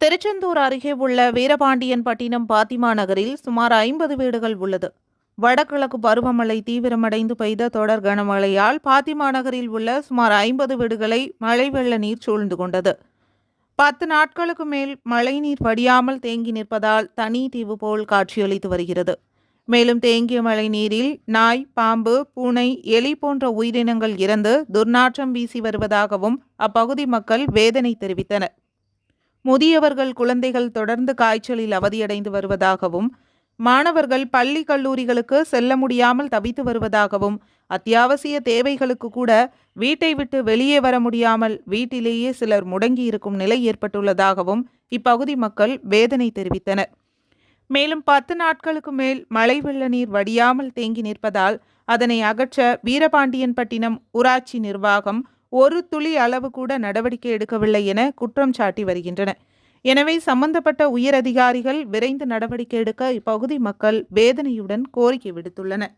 திருச்செந்தூர் அருகே உள்ள வீரபாண்டியன்பட்டினம் பாத்திமா நகரில் சுமார் ஐம்பது வீடுகள் உள்ளது. வடகிழக்கு பருவமழை தீவிரமடைந்து பெய்த தொடர் கனமழையால் பாத்திமா நகரில் உள்ள சுமார் ஐம்பது வீடுகளை மழை வெள்ள நீர் சூழ்ந்து கொண்டது. பத்து நாட்களுக்கு மேல் மழைநீர் வடியாமல் தேங்கி நிற்பதால் தனி தீவு போல் காட்சியளித்து வருகிறது. மேலும் தேங்கிய மழை நீரில் நாய் பாம்பு பூனை எலி போன்ற உயிரினங்கள் இறந்து துர்நாற்றம் வீசி வருவதாகவும் அப்பகுதி மக்கள் வேதனை தெரிவித்தனர். முதியவர்கள் குழந்தைகள் தொடர்ந்து காய்ச்சலில் அவதியடைந்து வருவதாகவும் மாணவர்கள் பள்ளி கல்லூரிகளுக்கு செல்ல முடியாமல் தவித்து வருவதாகவும் அத்தியாவசிய தேவைகளுக்கு கூட வீட்டை விட்டு வெளியே வர முடியாமல் வீட்டிலேயே சிலர் முடங்கி இருக்கும் நிலை ஏற்பட்டுள்ளதாகவும் இப்பகுதி மக்கள் வேதனை தெரிவித்தனர். மேலும் பத்து நாட்களுக்கு மேல் மழை வெள்ள நீர் வடியாமல் தேங்கி நிற்பதால் அதனை அகற்ற வீரபாண்டியன்பட்டினம் ஊராட்சி நிர்வாகம் ஒரு துளி அளவு கூட நடவடிக்கை எடுக்கவில்லை என குற்றம் சாட்டி வருகின்றன. எனவே சம்பந்தப்பட்ட உயர் அதிகாரிகள் விரைந்து நடவடிக்கை எடுக்க இப்பகுதி மக்கள் வேதனையுடன் கோரிக்கை விடுத்துள்ளனர்.